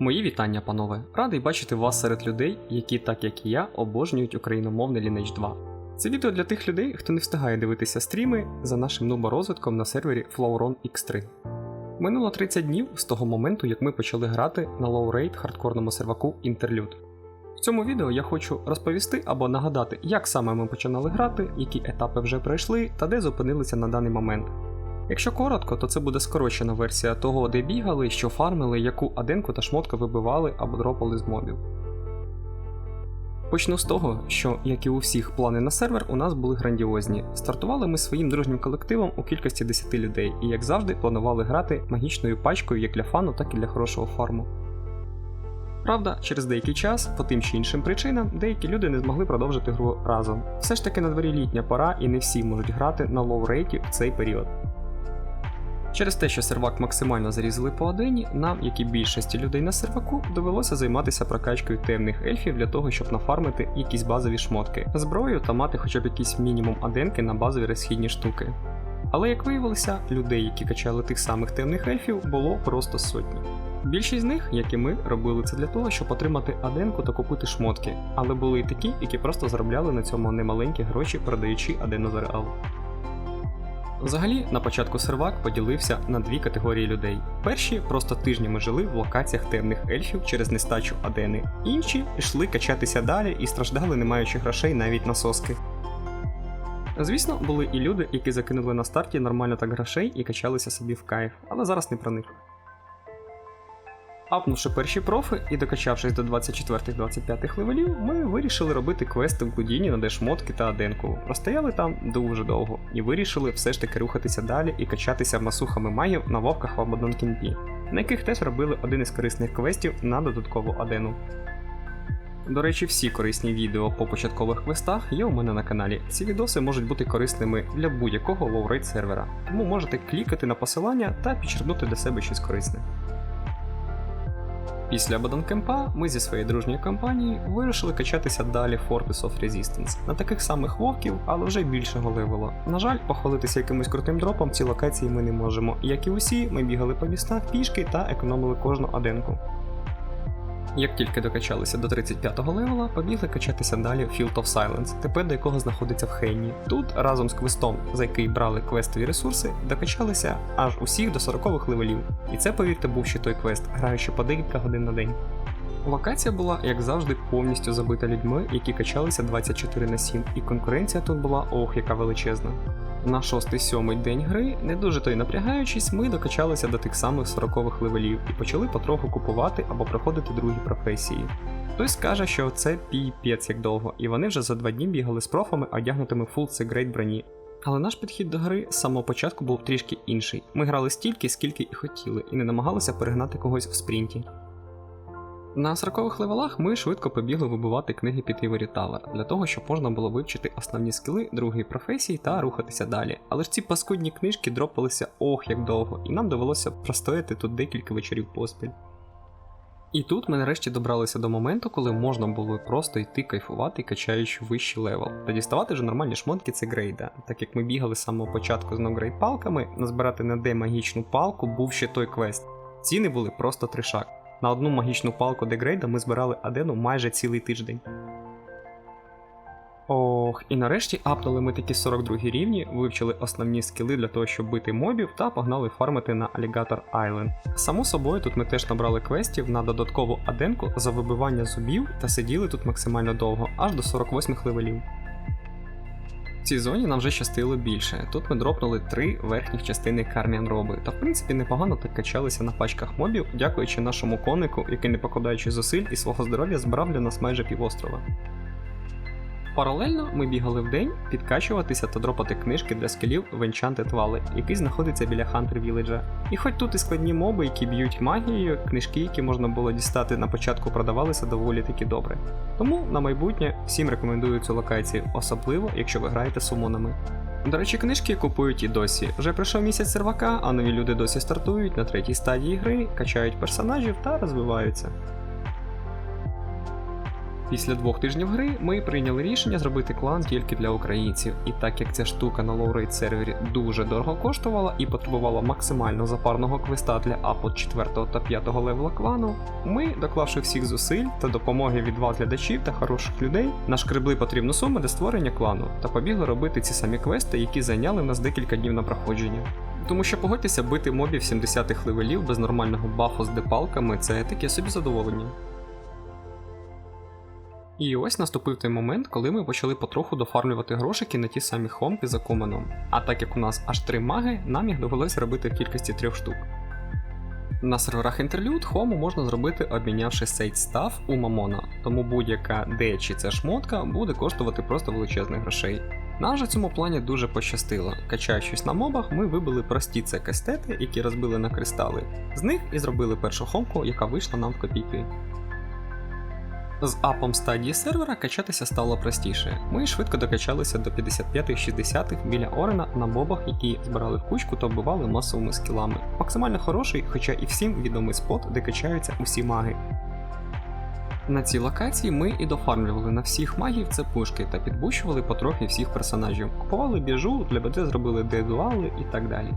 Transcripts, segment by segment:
Мої вітання, панове. Радий бачити вас серед людей, які, так як і я, обожнюють україномовний Lineage 2. Це відео для тих людей, хто не встигає дивитися стріми за нашим нуборозвитком на сервері Flowron X3. Минуло 30 днів з того моменту, як ми почали грати на лоу-рейд хардкорному серваку Interlude. В цьому відео я хочу розповісти або нагадати, як саме ми починали грати, які етапи вже пройшли та де зупинилися на даний момент. Якщо коротко, то це буде скорочена версія того, де бігали, що фармили, яку аденку та шмотку вибивали або дропали з мобів. Почну з того, що, як і у всіх плани на сервер, у нас були грандіозні. Стартували ми своїм дружнім колективом у кількості 10 людей, і як завжди планували грати магічною пачкою як для фану, так і для хорошого фарму. Правда, через деякий час, по тим чи іншим причинам, деякі люди не змогли продовжити гру разом. Все ж таки на дворі літня пора, і не всі можуть грати на лоу-рейті в цей період. Через те, що сервак максимально зарізали по одині, нам, як і більшості людей на серваку, довелося займатися прокачкою темних ельфів для того, щоб нафармити якісь базові шмотки, зброю та мати хоча б якийсь мінімум аденки на базові розхідні штуки. Але як виявилося, людей, які качали тих самих темних ельфів, було просто сотні. Більшість з них, як і ми, робили це для того, щоб отримати аденку та купити шмотки, але були й такі, які просто заробляли на цьому немаленькі гроші, продаючи адену за. Взагалі, на початку сервак поділився на дві категорії людей. Перші просто тижнями жили в локаціях темних ельфів через нестачу адени, інші йшли качатися далі і страждали, не маючи грошей навіть на соски. Звісно, були і люди, які закинули на старті нормально так грошей і качалися собі в кайф, але зараз не про них. Апнувши перші профи і докачавшись до 24-25 левелів, ми вирішили робити квести в Гудіні на дешмотки та Аденку. Простояли там дуже довго і вирішили все ж таки рухатися далі і качатися масухами магів на вовках в Абадон Кімпі, на яких теж робили один із корисних квестів на додаткову Адену. До речі, всі корисні відео по початкових квестах є у мене на каналі. Ці відоси можуть бути корисними для будь-якого лоурейд сервера, тому можете клікати на посилання та підчеркнути для себе щось корисне. Після Баданкемпа ми зі своєю дружньою компанією вирішили качатися далі Fortress of Resistance на таких самих вовків, але вже більшого левела. На жаль, похвалитися якимось крутим дропом ці локації ми не можемо. Як і усі, ми бігали по містах пішки та економили кожну аденку. Як тільки докачалися до 35-го левела, побігли качатися далі в Field of Silence, тепер до якого знаходиться в Хейні. Тут разом з квестом, за який брали квестові ресурси, докачалися аж усіх до 40-х левелів. І це, повірте, був ще той квест, граючи по декілька годин на день. Локація була, як завжди, повністю забита людьми, які качалися 24 на 7, і конкуренція тут була ох, яка величезна. На 6-7 день гри, не дуже то й напрягаючись, ми докачалися до тих самих 40-х левелів і почали потроху купувати або проходити другі професії. Хтось скаже, що це піпець як довго, і вони вже за два дні бігали з профами, одягнутими в full Great броні. Але наш підхід до гри з самого початку був трішки інший. Ми грали стільки, скільки і хотіли, і не намагалися перегнати когось в спринті. На 40-х левелах ми швидко побігли вибивати книги під Ivory Tower, для того, щоб можна було вивчити основні скіли другої професії та рухатися далі. Але ж ці паскудні книжки дропалися ох як довго, і нам довелося простояти тут декілька вечорів поспіль. І тут ми нарешті добралися до моменту, коли можна було просто йти кайфувати, качаючи вищий левел. Та діставати вже нормальні шмотки це грейда. Так як ми бігали з самого початку з ноугрейд палками, назбирати на де магічну палку був ще той квест. Ціни були просто тришак. На одну магічну палку дегрейда ми збирали адену майже цілий тиждень. Ох, і нарешті апнули ми такі 42 рівні, вивчили основні скіли для того, щоб бити мобів, та погнали фармити на Alligator Island. Само собою, тут ми теж набрали квестів на додаткову аденку за вибивання зубів та сиділи тут максимально довго, аж до 48 левелів. Цій зоні нам вже щастило більше. Тут ми дропнули три верхніх частини Карміан Роби, та в принципі непогано так качалися на пачках мобів, дякуючи нашому конику, який, не покладаючи зусиль і свого здоров'я, збирав для нас майже півострова. Паралельно ми бігали в день підкачуватися та дропати книжки для скелів в Enchanted Valley, який знаходиться біля Хантер Віледжа. І хоч тут і складні моби, які б'ють магією, книжки, які можна було дістати на початку, продавалися доволі таки добре. Тому на майбутнє всім рекомендую цю локацію, особливо якщо ви граєте сумонами. До речі, книжки купують і досі. Вже пройшов місяць сервака, а нові люди досі стартують на третій стадії гри, качають персонажів та розвиваються. Після двох тижнів гри ми прийняли рішення зробити клан тільки для українців, і так як ця штука на лоурейд сервері дуже дорого коштувала і потребувала максимально запарного квеста для апот 4 та 5 левела клану, ми, доклавши всіх зусиль та допомоги від вас глядачів та хороших людей, нашкребли потрібну суму для створення клану та побігли робити ці самі квести, які зайняли в нас декілька днів на проходження. Тому що погодьтеся, бити мобів 70-х левелів без нормального бафу з депалками це таке собі задоволення. І ось наступив той момент, коли ми почали потроху дофармлювати грошики на ті самі хомки за коменом. А так як у нас аж три маги, нам їх довелось робити в кількості трьох штук. На серверах інтерлюд хому можна зробити, обмінявши сейт став у мамона, тому будь-яка де чи це шмотка буде коштувати просто величезних грошей. Нам же в цьому плані дуже пощастило. Качаючись на мобах, ми вибили прості це кастети, які розбили на кристали. З них і зробили першу хомку, яка вийшла нам в копійки. З апом стадії сервера качатися стало простіше. Ми швидко докачалися до 55-60 біля Орена на мобах, які збирали в кучку та вбивали масовими скілами. Максимально хороший, хоча і всім відомий спот, де качаються усі маги. На цій локації ми і дофармлювали на всіх магів це пушки та підбущували потрохи всіх персонажів. Купували біжу, для БД зробили дедуали і так далі.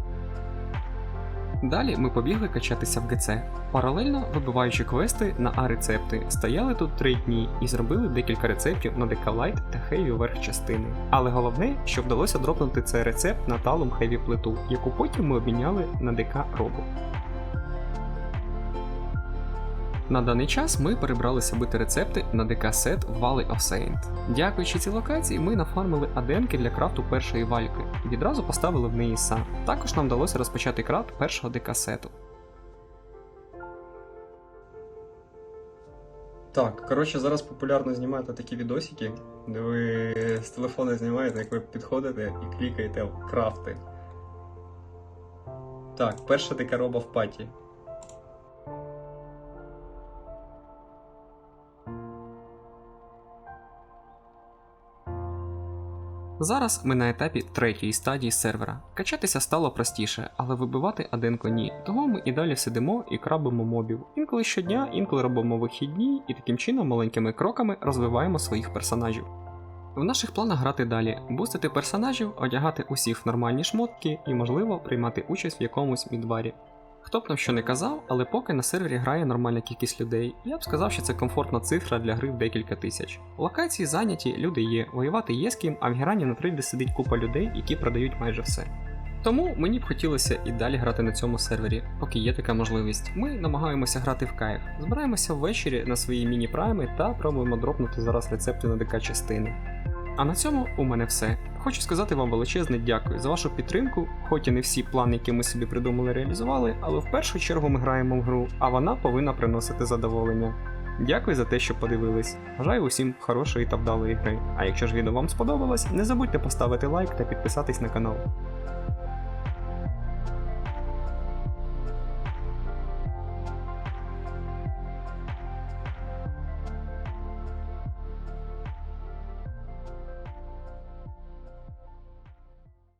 Далі ми побігли качатися в ГЦ. Паралельно вибиваючи квести на А-рецепти, стояли тут три дні і зробили декілька рецептів на ДК Лайт та Хеві верх частини. Але головне, що вдалося дропнути цей рецепт на талум Хеві плиту, яку потім ми обміняли на ДК Робо. На даний час ми перебралися бити рецепти на ДК сет Valley of Saint. Дякуючи цій локації, ми нафармили аденки для крафту першої вальки. і Відразу поставили в неї са. Також нам вдалося розпочати крафт першого ДК сету. Так, коротше, зараз популярно знімати такі відосики, де ви з телефона знімаєте, як ви підходите і клікаєте в крафти. Так, перша така роба в паті. Зараз ми на етапі третьої стадії сервера. Качатися стало простіше, але вибивати аденко ні. Того ми і далі сидимо і крабимо мобів. Інколи щодня, інколи робимо вихідні, і таким чином маленькими кроками розвиваємо своїх персонажів. В наших планах грати далі, бустити персонажів, одягати усіх в нормальні шмотки і, можливо, приймати участь в якомусь мідварі. Хто б нам що не казав, але поки на сервері грає нормальна кількість людей, я б сказав, що це комфортна цифра для гри в декілька тисяч. Локації зайняті, люди є, воювати є з ким, а в Герані на трейді сидить купа людей, які продають майже все. Тому мені б хотілося і далі грати на цьому сервері, поки є така можливість. Ми намагаємося грати в кайф, збираємося ввечері на свої міні-прайми та пробуємо дропнути зараз рецепти на ДК частини. А на цьому у мене все. Хочу сказати вам величезне дякую за вашу підтримку, хоч і не всі плани, які ми собі придумали, реалізували, але в першу чергу ми граємо в гру, а вона повинна приносити задоволення. Дякую за те, що подивились. Бажаю усім хорошої та вдалої гри. А якщо ж відео вам сподобалось, не забудьте поставити лайк та підписатись на канал.